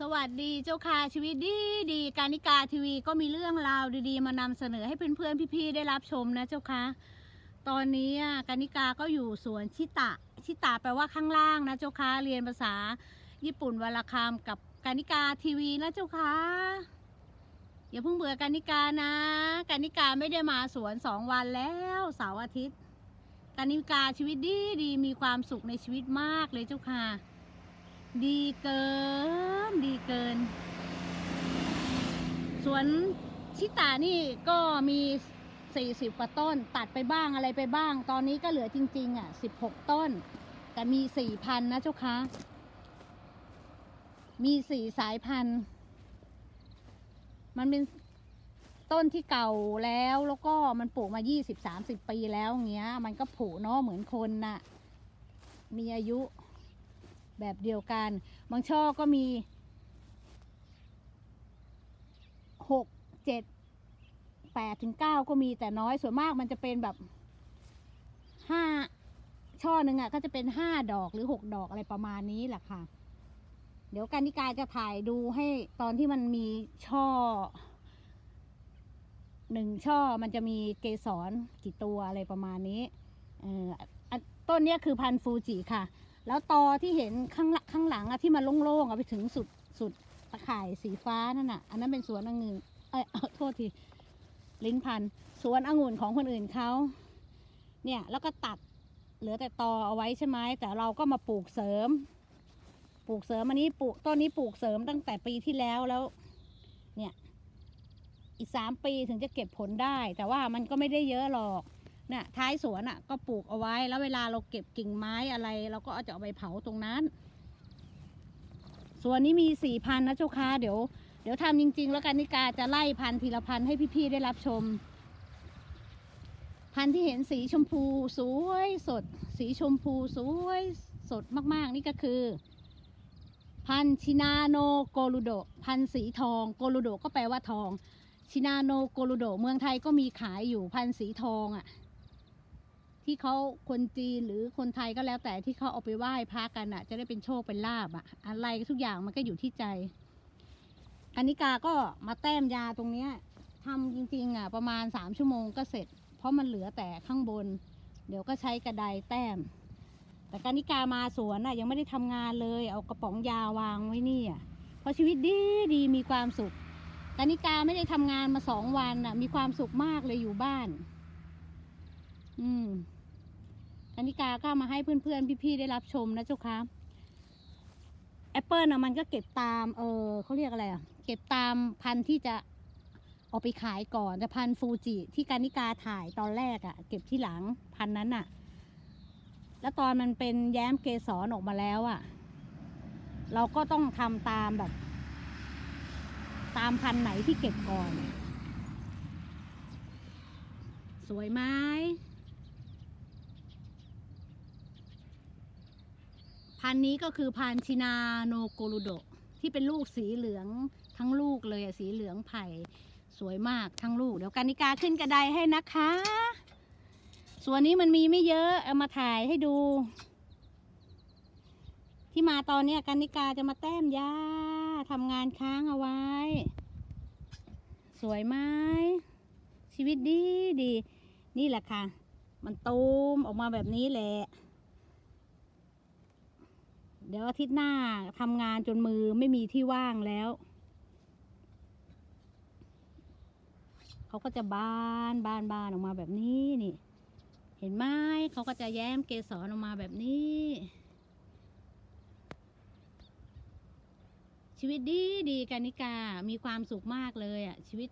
สวัสดีเจ้าค่ะชีวิตดีดีการนิกาทีวีก็มีเรื่องราวดีๆ มานำเสนอให้เพื่อนๆพี่ๆได้รับชมนะเจ้าค่ะตอนนี้อะการนิกาก็อยู่สวนชิตะชิตะแปลว่าข้างล่างนะเจ้าค่ะเรียนภาษาญี่ปุ่นวลคามกับการนิกาทีวีนะเจ้าค่ะอย่าเพิ่งเบื่อการนิกานะการนิกาไม่ได้มาสวนสองวันแล้วเสาร์อาทิตย์การนิกาชีวิตดีดีมีความสุขในชีวิตมากเลยเจ้าค่ะ ดีเกิน ดีเกิน สวนชิตานี่ก็มีสี่สิบกว่าต้น ตัดไปบ้างอะไรไปบ้าง ตอนนี้ก็เหลือจริง ๆ อะสิบหกต้น แต่มีสี่พันนะเจ้าคะ มีสี่สายพันธุ์ มันเป็นต้นที่เก่าแล้วแล้วก็มันปลูกมายี่สิบสามสิบปีแล้วเงี้ย มันก็ผุเนาะเหมือนคนน่ะ มีอายุ แบบเดียวกัน บางช่อก็มีหกเจ็ดแปดถึงเก้าก็มีแต่น้อยส่วนมากมันจะเป็นแบบห้าช่อหนึ่งอะก็จะเป็นห้าดอกหรือหกดอกอะไรประมาณนี้แหละค่ะ เดี๋ยวการนิกายจะถ่ายดูให้ตอนที่มันมีช่อหนึ่งช่อมันจะมีเกสรกี่ตัวอะไรประมาณนี้ เออต้นนี้คือพันธุ์ฟูจิค่ะ แล้วตอที่เห็นข้างหลังข้างหลังอะที่มันโล่งๆอะไปถึงสุดสุดตะข่ายสีฟ้านั่นน่ะอันนั้นเป็นสวนองุ่นเอ้ยเอโทษทีลิ้นพันสวนองุ่นของคนอื่นเขาเนี่ยแล้วก็ตัดเหลือแต่ตอเอาไว้ใช่ไหมแต่เราก็มาปลูกเสริม ปลูกเสริมอันนี้ปลูกต้นนี้ปลูกเสริมตั้งแต่ปีที่แล้วแล้ว เนี่ย อีกสามปีถึงจะเก็บผลได้ แต่ว่ามันก็ไม่ได้เยอะหรอก น่ะท้ายสวนอะ ก็ปลูกเอาไว้ แล้วเวลาเราเก็บกิ่งไม้อะไร เราก็เอาจะเอาไปเผาตรงนั้นส่วนนี้มีสี่พันนะเจ้าค่ะเดี๋ยวเดี๋ยวทำจริง ๆ แล้วกันนิกาจะไล่พันธุ์ทีละพันธุ์ให้พี่ๆได้รับชม พันธุ์ที่เห็นสีชมพูสวยสด สีชมพูสวยสดมากๆ นี่ก็คือ พันธุ์ชินาโนโกลูโด พันธุ์สีทองโกลูโดก็แปลว่าทอง ชินาโนโกลูโด เมืองไทยก็มีขายอยู่พันธุ์สีทองอะ ที่เขาคนจีนหรือคนไทยก็แล้วแต่ที่เขาเอาไปไหว้พระกันอะจะได้เป็นโชคเป็นลาบอะอะไรทุกอย่างมันก็อยู่ที่ใจกนิกาก็มาแต้มยาตรงเนี้ยทำจริงๆอะประมาณสามชั่วโมงก็เสร็จ เพราะมันเหลือแต่ข้างบน เดี๋ยวก็ใช้กระไดแต้ม แต่กนิกามาสวนอะยังไม่ได้ทำงานเลย เอากระป๋องยาวางไว้นี่อะเพราะชีวิตดีดีมีความสุขกานิกาไม่ได้ทำงานมาสองวันน่ะมีความสุขมากเลยอยู่บ้าน อืม กานิกาก็มาให้เพื่อนๆพี่ๆได้รับชมนะเจ้าค่ะแอปเปิลนะมันก็เก็บตาม เออเขาเรียกอะไรอะ เก็บตามพันธุ์ที่จะเอาไปขายก่อนแต่พันธุ์ฟูจิที่กานิกาถ่ายตอนแรกอะ เก็บที่หลังพันธุ์นั้นอะ แล้วตอนมันเป็นแย้มเกสรออกมาแล้วอะ เราก็ต้องทำตามแบบ ตามพันธุ์ไหนที่เก็บก่อน สวยไหม พันธุ์นี้ก็คือพันธุ์ชินาโนโกรุโดที่เป็นลูกสีเหลืองทั้งลูกเลยสีเหลืองไผ่สวยมากทั้งลูก เดี๋ยวกานิกาขึ้นกระไดให้นะคะ ส่วนนี้มันมีไม่เยอะเอามาถ่ายให้ดู ที่มาตอนนี้กานิกาจะมาแต้มยาทำงานค้างเอาไว้ สวยไหมชีวิตดีดี นี่แหละค่ะ มันตูมออกมาแบบนี้แหละ เดี๋ยวอาทิตย์หน้าทำงานจนมือไม่มีที่ว่างแล้ว เขาก็จะบานบานบานออกมาแบบนี้นี่ เห็นไหมเขาก็จะแย้มเกสรออกมาแบบนี้ ชีวิตดีดีกานิกา มีความสุขมากเลยอะชีวิต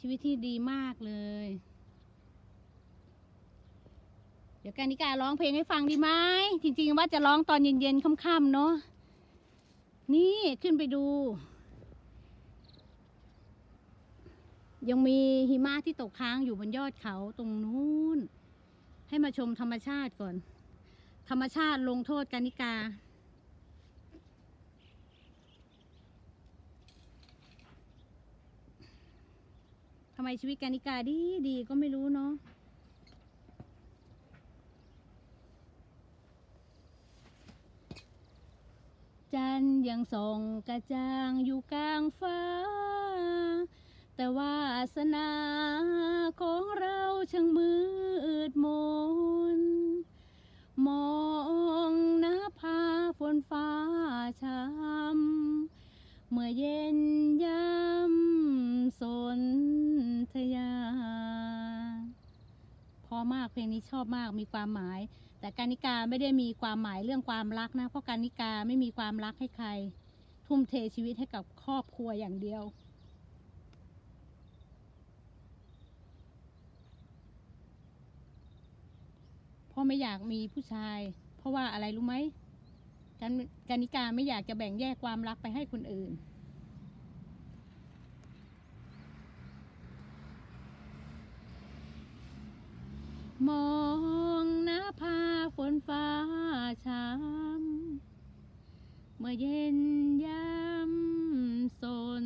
ชีวิตที่ดีมากเลย เดี๋ยวแกนิการ้องเพลงให้ฟังดีไหมจริงๆว่าจะร้องตอนเย็นๆค่ำๆเนาะนี่ขึ้นไปดู ยังมีหิมะที่ตกค้างอยู่บนยอดเขาตรงนู้น ให้มาชมธรรมชาติก่อน ธรรมชาติลงโทษกานิกาทำไมชีวิตกานิกาดีดีก็ไม่รู้เนาะ จันทร์ยังส่องกระจ่างอยู่กลางฟ้า แต่วาสนาของเราช่างมืดมน นี้ชอบมากมีความหมาย แต่การนิกาไม่ได้มีความหมายเรื่องความรักนะ เพราะการนิกาไม่มีความรักให้ใคร ทุ่มเทชีวิตให้กับครอบครัวอย่างเดียวเพราะไม่อยากมีผู้ชาย เพราะว่าอะไรรู้ไหมการการนิกาไม่อยากจะแบ่งแยกความรักไปให้คนอื่น มองหน้าผาฝนฟ้าช้ำเมื่อเย็นยำสน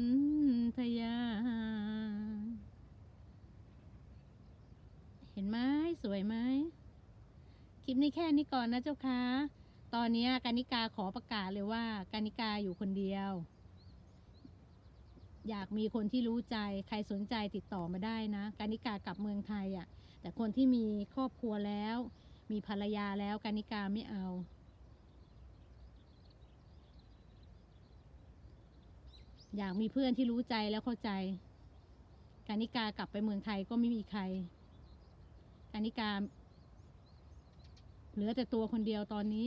ธยา เห็นไหมสวยไหมคลิปนี้แค่นี้ก่อนนะเจ้าค่ะตอนนี้กานิกาขอประกาศเลยว่ากานิกาอยู่คนเดียว อยากมีคนที่รู้ใจ ใครสนใจติดต่อมาได้นะกานิกากลับเมืองไทยอะ่ะ แต่คนที่มีครอบครัวแล้ว มีภรรยาแล้วกานิกาไม่เอา อยากมีเพื่อนที่รู้ใจแล้วเข้าใจ กานิกากลับไปเมืองไทยก็ไม่มีใคร กานิกา เหลือแต่ตัวคนเดียวตอนนี้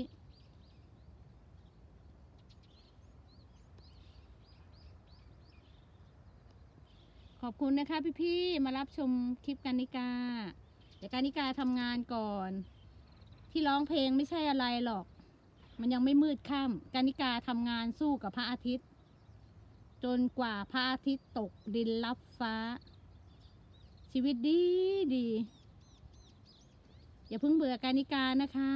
ขอบคุณนะคะพี่ๆ มารับชมคลิปกันนิกา เดี๋ยวการนิกาทำงานก่อน ที่ร้องเพลงไม่ใช่อะไรหรอก มันยังไม่มืดค่ำการนิกาทำงานสู้กับพระอาทิตย์ จนกว่าพระอาทิตย์ตกดินรับฟ้า ชีวิตดีดี อย่าเพิ่งเบื่อการนิกานะคะ